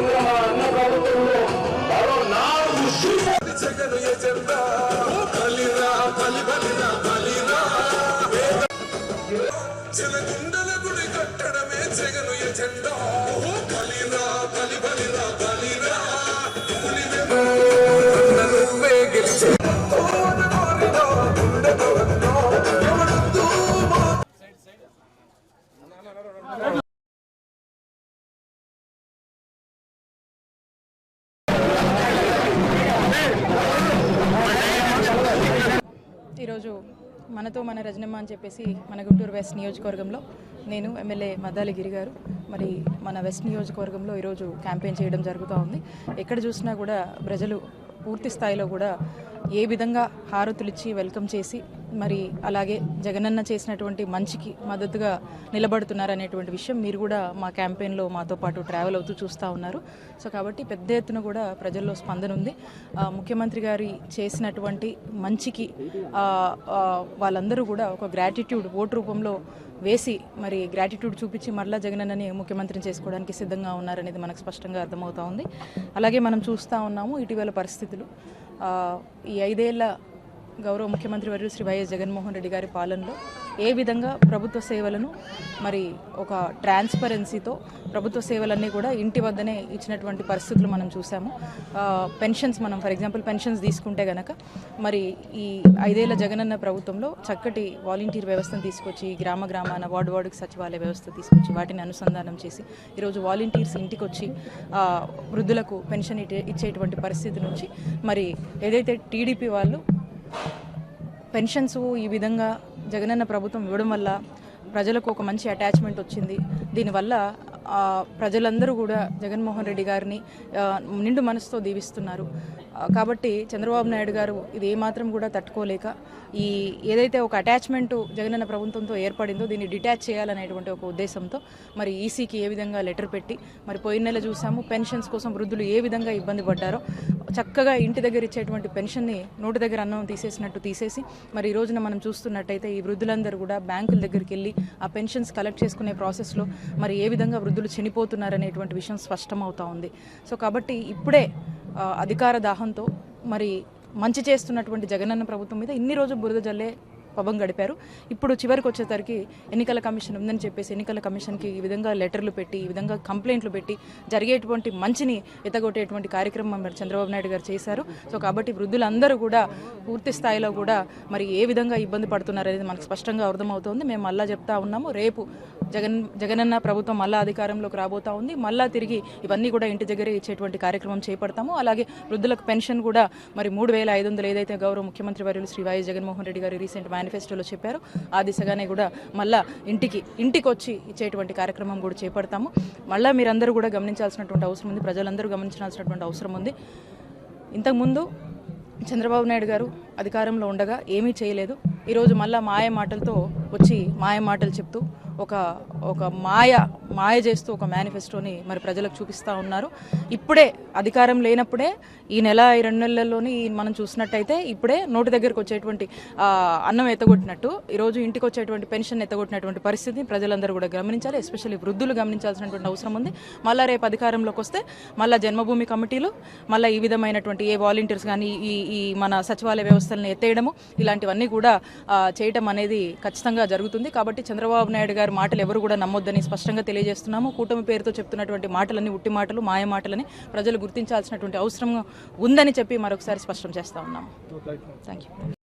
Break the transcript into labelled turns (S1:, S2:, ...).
S1: Yeah. ఈరోజు మనతో మన రజనమ్మ అని చెప్పేసి మన గుంటూరు వెస్ట్ నియోజకవర్గంలో నేను ఎమ్మెల్యే మద్దాలి గిరి గారు మరి మన వెస్ట్ నియోజకవర్గంలో ఈరోజు క్యాంపెయిన్ చేయడం జరుగుతూ ఉంది. ఎక్కడ చూసినా కూడా ప్రజలు పూర్తి స్థాయిలో కూడా ఏ విధంగా హారతులిచ్చి వెల్కమ్ చేసి మరి అలాగే జగనన్న చేసినటువంటి మంచికి మద్దతుగా నిలబడుతున్నారనేటువంటి విషయం మీరు కూడా మా క్యాంపెయిన్లో మాతో పాటు ట్రావెల్ అవుతూ చూస్తూ ఉన్నారు. సో కాబట్టి పెద్ద ఎత్తున కూడా ప్రజల్లో స్పందన ఉంది. ముఖ్యమంత్రి గారి చేసినటువంటి మంచికి వాళ్ళందరూ కూడా ఒక గ్రాటిట్యూడ్ ఓటు రూపంలో వేసి మరి గ్రాటిట్యూడ్ చూపించి మరలా జగనన్నని ముఖ్యమంత్రిని చేసుకోవడానికి సిద్ధంగా ఉన్నారనేది మనకు స్పష్టంగా అర్థమవుతా ఉంది. అలాగే మనం చూస్తూ ఉన్నాము ఇటీవల పరిస్థితులు. ఈ ఐదేళ్ళ గౌరవ ముఖ్యమంత్రి వర్యులు శ్రీ వైఎస్ జగన్మోహన్ రెడ్డి గారి పాలనలో ఏ విధంగా ప్రభుత్వ సేవలను మరి ఒక ట్రాన్స్పరెన్సీతో ప్రభుత్వ సేవలన్నీ కూడా ఇంటి వద్దనే ఇచ్చినటువంటి పరిస్థితులు మనం చూసాము పెన్షన్స్ మనం ఫర్ ఎగ్జాంపుల్ పెన్షన్స్ తీసుకుంటే గనక మరి ఈ ఐదేళ్ళ జగనన్న ప్రభుత్వంలో చక్కటి వాలంటీర్ వ్యవస్థను తీసుకొచ్చి గ్రామ గ్రామాన వార్డు వార్డుకి సచివాలయ వ్యవస్థ తీసుకొచ్చి వాటిని అనుసంధానం చేసి ఈరోజు వాలంటీర్స్ ఇంటికి వచ్చి వృద్ధులకు పెన్షన్ ఇచ్చేటువంటి పరిస్థితి నుంచి మరి ఏదైతే టీడీపీ వాళ్ళు పెన్షన్స్ ఈ విధంగా జగనన్న ప్రభుత్వం ఇవ్వడం వల్ల ప్రజలకు ఒక మంచి అటాచ్మెంట్ వచ్చింది. దీనివల్ల ప్రజలందరూ కూడా జగన్మోహన్ రెడ్డి గారిని నిండు మనసుతో దీవిస్తున్నారు. కాబట్టి చంద్రబాబు నాయుడు గారు ఇది ఏమాత్రం కూడా తట్టుకోలేక ఈ ఏదైతే ఒక అటాచ్మెంట్ జగనన్న ప్రభుత్వంతో ఏర్పడిందో దీన్ని డిటాచ్ చేయాలనేటువంటి ఒక ఉద్దేశంతో మరి ఈసీకి ఏ విధంగా లెటర్ పెట్టి మరి పోయిన నెల చూసాము పెన్షన్స్ కోసం వృద్ధులు ఏ విధంగా ఇబ్బంది పడ్డారో చక్కగా ఇంటి దగ్గర ఇచ్చేటువంటి పెన్షన్ని నోటి దగ్గర అన్నం తీసేసినట్టు తీసేసి మరి ఈ రోజున మనం చూస్తున్నట్టయితే ఈ వృద్ధులందరూ కూడా బ్యాంకుల దగ్గరికి వెళ్ళి ఆ పెన్షన్స్ కలెక్ట్ చేసుకునే ప్రాసెస్లో మరి ఏ విధంగా వృద్ధులు చనిపోతున్నారనేటువంటి విషయం స్పష్టమవుతా ఉంది. సో కాబట్టి ఇప్పుడే అధికార దాహంతో మరి మంచి చేస్తున్నటువంటి జగనన్న ప్రభుత్వం మీద ఇన్ని రోజులు బురద జల్లే పవం గడిపారు. ఇప్పుడు చివరికి వచ్చేసరికి ఎన్నికల కమిషన్ ఉందని చెప్పేసి ఎన్నికల కమిషన్కి ఈ విధంగా లెటర్లు పెట్టి ఈ విధంగా కంప్లైంట్లు పెట్టి జరిగేటువంటి మంచిని ఎత్తగొట్టేటువంటి కార్యక్రమం మరి చంద్రబాబు నాయుడు గారు చేశారు. సో కాబట్టి వృద్ధులందరూ కూడా పూర్తి స్థాయిలో కూడా మరి ఏ విధంగా ఇబ్బంది పడుతున్నారు అనేది మనకు స్పష్టంగా అర్థమవుతోంది. మేము మళ్ళా చెప్తా ఉన్నాము. రేపు జగన్ జగనన్న ప్రభుత్వం మళ్ళా అధికారంలోకి రాబోతా ఉంది. మళ్ళా తిరిగి ఇవన్నీ కూడా ఇంటి దగ్గరే ఇచ్చేటువంటి కార్యక్రమం చేపడతాము. అలాగే వృద్ధులకు పెన్షన్ కూడా మరి మూడు వేల ఐదు వందలు ఏదైతే గౌరవ ముఖ్యమంత్రి వర్యులు శ్రీ వైఎస్ జగన్మోహన్ రెడ్డి గారు రీసెంట్ మేనిఫెస్టోలో చెప్పారు. ఆ దిశగానే కూడా మళ్ళా ఇంటికి ఇంటికి వచ్చి ఇచ్చేటువంటి కార్యక్రమం కూడా చేపడతాము. మళ్ళీ మీరందరూ కూడా గమనించాల్సినటువంటి అవసరం ఉంది. ప్రజలందరూ గమనించాల్సినటువంటి అవసరం ఉంది. ఇంతకుముందు చంద్రబాబు నాయుడు గారు అధికారంలో ఉండగా ఏమీ చేయలేదు. ఈరోజు మళ్ళా మాయ మాటలతో వచ్చి మాయ మాటలు చెప్తూ ఒక ఒక మాయ మాయ చేస్తూ ఒక మేనిఫెస్టోని మరి ప్రజలకు చూపిస్తూ ఉన్నారు. ఇప్పుడే అధికారం లేనప్పుడే ఈ నెల ఈ రెండు నెలల్లోని మనం చూసినట్టయితే ఇప్పుడే నోటి దగ్గరకు వచ్చేటువంటి అన్నం ఎత్తగొట్టినట్టు ఈరోజు ఇంటికి వచ్చేటువంటి పెన్షన్ ఎత్తగొట్టినటువంటి పరిస్థితిని ప్రజలందరూ కూడా గమనించాలి ఎస్పెషల్లీ వృద్ధులు గమనించాల్సినటువంటి అవసరం ఉంది. మళ్ళీ రేపు అధికారంలోకి వస్తే మళ్ళీ జన్మభూమి కమిటీలు మళ్ళీ ఈ విధమైనటువంటి ఏ వాలంటీర్స్ కానీ ఈ ఈ మన సచివాలయ వ్యవస్థలను ఎత్తేయడము ఇలాంటివన్నీ కూడా చేయటం అనేది ఖచ్చితంగా జరుగుతుంది. కాబట్టి చంద్రబాబు నాయుడు గారి మాటలు ఎవరు కూడా నమ్మొద్దని స్పష్టంగా తెలియజేస్తున్నాము. కూటమి పేరుతో చెప్తున్నటువంటి మాటలన్నీ ఉట్టి మాటలు మాయ మాటలని ప్రజలు గుర్తించాల్సినటువంటి అవసరం ఉందని చెప్పి మరొకసారి స్పష్టం చేస్తా ఉన్నాము. Thank you